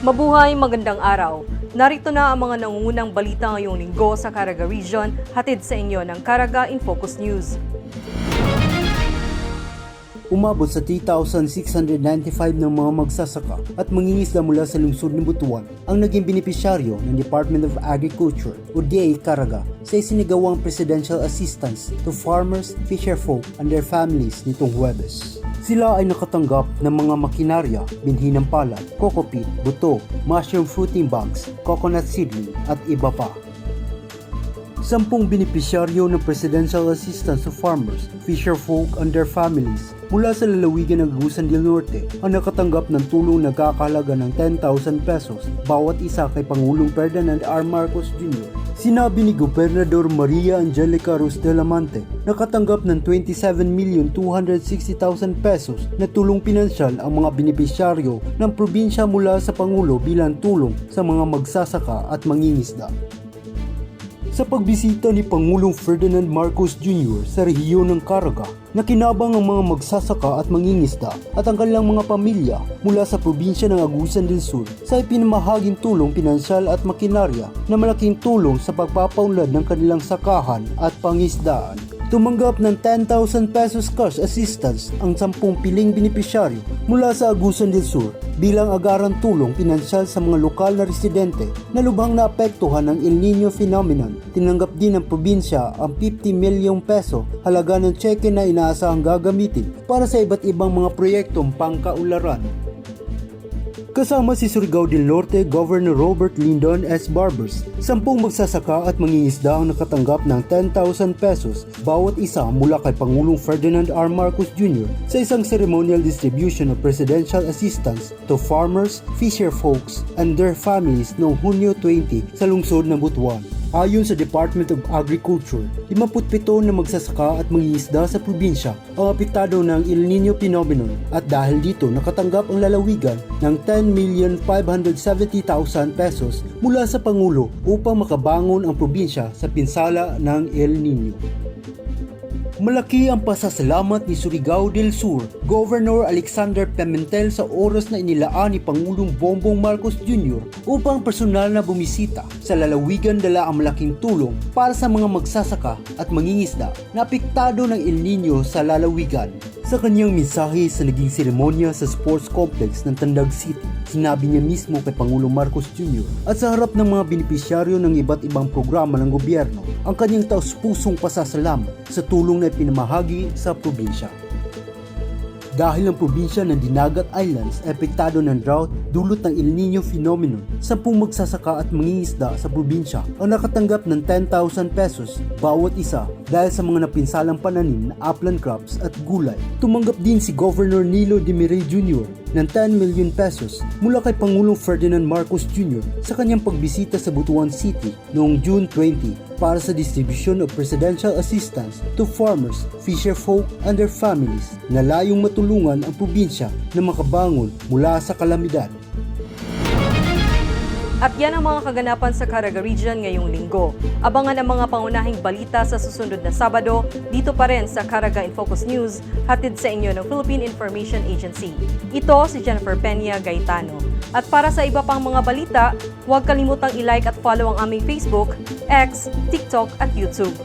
Mabuhay, magandang araw. Narito na ang mga nangungunang balita ngayong linggo sa Caraga Region, hatid sa inyo ng Caraga in Focus News. Umabot sa 3,695 ng mga magsasaka at mangingisda mula sa lungsod ng Butuan ang naging benepisyaryo ng Department of Agriculture o DA Caraga sa isinigawang Presidential Assistance to Farmers, Fisherfolk and their families nitong Huwebes. Sila ay nakatanggap ng mga makinarya, binhi ng palad, coco peat, buto, mushroom fruiting bags, coconut seedling at iba pa. Sampung benepisyaryo ng Presidential Assistance to Farmers, Fisherfolk and their families mula sa lalawigan ng Agusan del Norte ang nakatanggap ng tulong na kakahalaga ng 10,000 pesos bawat isa kay Pangulong Ferdinand R. Marcos Jr. Sinabi ni Gobernador Maria Angelica Ruz de ng 27,260,000 pesos na tulong pinansyal ang mga benepisyaryo ng probinsya mula sa Pangulo bilang tulong sa mga magsasaka at mangingisda sa pagbisita ni Pangulong Ferdinand Marcos Jr. sa rehiyon ng Caraga, nakinabang ang mga magsasaka at mangingisda at ang kanilang mga pamilya mula sa probinsya ng Agusan del Sur sa ipinamahaging tulong pinansyal at makinarya na malaking tulong sa pagpapaunlad ng kanilang sakahan at pangisdaan. Tumanggap ng 10,000 pesos cash assistance ang 10 piling benepisyaryo mula sa Agusan del Sur bilang agarang tulong pinansyal sa mga lokal na residente na lubhang naapektuhan ng El Nino phenomenon. Tinanggap din ng probinsya ang 50 milyong peso halaga ng cheque na inaasahang gagamitin para sa iba't ibang mga proyektong pangkaularan. Kasama si Surigao del Norte Governor Robert Lindon S. Barbers, sampung magsasaka at mangingisda ang nakatanggap ng 10,000 pesos bawat isa mula kay Pangulong Ferdinand R. Marcos Jr. sa isang ceremonial distribution of presidential assistance to farmers, fisher folks, and their families noong Hunyo 20 sa lungsod ng Butuan. Ayon sa Department of Agriculture, 57 na magsasaka at mangingisda sa probinsya ang apektado ng El Nino phenomenon at dahil dito nakatanggap ang lalawigan ng 10,570,000 pesos mula sa Pangulo upang makabangon ang probinsya sa pinsala ng El Nino. Malaki ang pasasalamat ni Surigao del Sur, Governor Alexander Pimentel sa oras na inilaan ni Pangulong Bongbong Marcos Jr. upang personal na bumisita sa lalawigan dala ang malaking tulong para sa mga magsasaka at mangingisda na apektado ng El Nino sa lalawigan. Sa kanyang mensahe sa naging seremonya sa sports complex ng Tandag City, sinabi niya mismo kay Pangulong Marcos Jr. at sa harap ng mga benepisyaryo ng iba't ibang programa ng gobyerno ang kanyang taus-pusong pasasalamat sa tulong na ipinamahagi sa probinsya. Dahil ang probinsya ng Dinagat Islands ay apektado ng drought dulot ng El Nino phenomenon, sampung magsasaka at mangingisda sa probinsya ang nakatanggap ng 10,000 pesos bawat isa dahil sa mga napinsalang pananim na upland crops at gulay. Tumanggap din si Governor Nilo de Miray Jr. ng 10 million pesos mula kay Pangulong Ferdinand Marcos Jr. sa kanyang pagbisita sa Butuan City noong June 20 para sa distribution of presidential assistance to farmers, fisherfolk and their families na layong matulungan ang probinsya na makabangon mula sa kalamidad. At yan ang mga kaganapan sa Caraga Region ngayong linggo. Abangan ang mga pangunahing balita sa susunod na Sabado dito pa rin sa Caraga in Focus News, hatid sa inyo ng Philippine Information Agency. Ito si Jennifer Peña Gaetano. At para sa iba pang mga balita, huwag kalimutang i-like at follow ang aming Facebook, X, TikTok at YouTube.